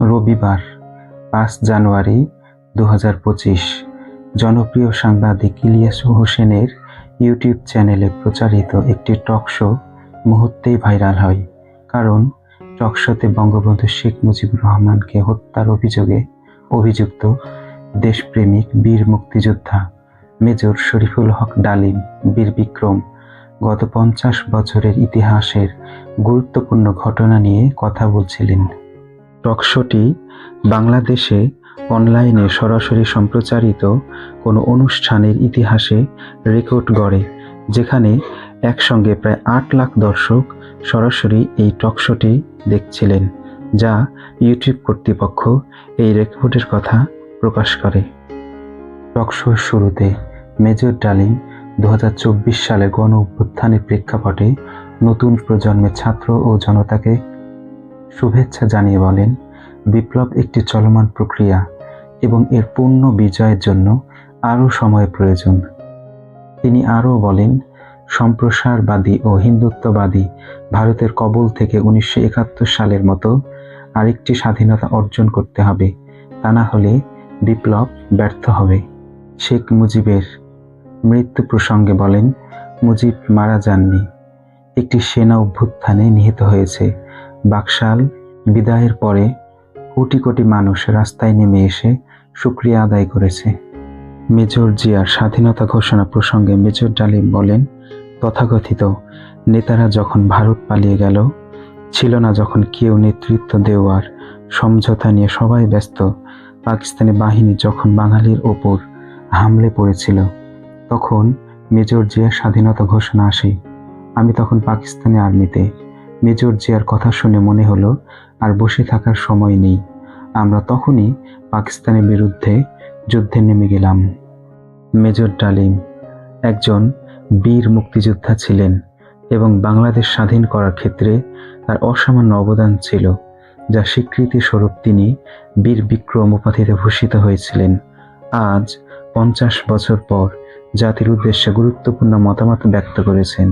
রবিবার, পাঁচ জানুয়ারি দু হাজার পঁচিশ, জনপ্রিয় সাংবাদিক ইলিয়াস হোসেনের ইউটিউব চ্যানেলে প্রচারিত একটি টক শো মুহূর্তেই ভাইরাল হয়। কারণ, টক শোতে বঙ্গবন্ধু শেখ মুজিবুর রহমানকে হত্যার অভিযোগে অভিযুক্ত দেশপ্রেমিক বীর মুক্তিযোদ্ধা মেজর শরীফুল হক ডালিম, বীর বিক্রম গত পঞ্চাশ বছরের ইতিহাসের গুরুত্বপূর্ণ ঘটনা নিয়ে কথা বলছিলেন। টক শোটি বাংলাদেশে অনলাইনে সরাসরি সম্প্রচারিত কোনো অনুষ্ঠানের ইতিহাসে রেকর্ড গড়ে, যেখানে একসঙ্গে প্রায় আট লাখ দর্শক সরাসরি এই টক শোটি দেখছিলেন, যা ইউটিউব কর্তৃপক্ষ এই রেকর্ডের কথা প্রকাশ করে। টক শোর শুরুতে মেজর ডালিম দু হাজার চব্বিশ সালে গণ অভ্যুত্থানের প্রেক্ষাপটে নতুন প্রজন্মের ছাত্র ও জনতাকে শুভেচ্ছা জানিয়ে বলেন, বিপ্লব একটি চলমান প্রক্রিয়া এবং এর পূর্ণ বিজয়ের জন্য আরও সময় প্রয়োজন। তিনি আরও বলেন, সম্প্রসারবাদী ও হিন্দুত্ববাদী ভারতের কবল থেকে উনিশশো একাত্তর সালের মতো আরেকটি স্বাধীনতা অর্জন করতে হবে, তা না হলে বিপ্লব ব্যর্থ হবে। শেখ মুজিবের মৃত্যু প্রসঙ্গে বলেন, মুজিব মারা যাননি, একটি সেনা অভ্যুত্থানে নিহত হয়েছে। বাকশাল বিদায়ের পরে কোটি কোটি মানুষ রাস্তায় নেমে এসে শুক্রিয়া আদায় করেছে। মেজর জিয়ার স্বাধীনতা ঘোষণা প্রসঙ্গে মেজর ডালিম বলেন, তথাকথিত নেতারা যখন ভারত পালিয়ে গেল, ছিল না যখন কেউ নেতৃত্ব দেওয়ার সমঝোতা নিয়ে সবাই ব্যস্ত, পাকিস্তানি বাহিনী যখন বাঙালির ওপর হামলে পড়েছিল, তখন মেজর জিয়ার স্বাধীনতা ঘোষণা আসে। আমি তখন পাকিস্তানি আর্মিতে মেজর জিয়ার কথা শুনে মনে হলো, আর বসে থাকার সময় নেই। আমরা তখনই পাকিস্তানের বিরুদ্ধে যুদ্ধে নেমে গেলাম। মেজর ডালিম একজন বীর মুক্তিযোদ্ধা ছিলেন এবং বাংলাদেশ স্বাধীন করার ক্ষেত্রে তার অসামান্য অবদান ছিল, যা স্বীকৃতি স্বরূপ তিনি বীর বিক্রম উপাধিতে ভূষিত হয়েছিলেন। আজ পঞ্চাশ বছর পর জাতির উদ্দেশ্যে গুরুত্বপূর্ণ মতামত ব্যক্ত করেছেন।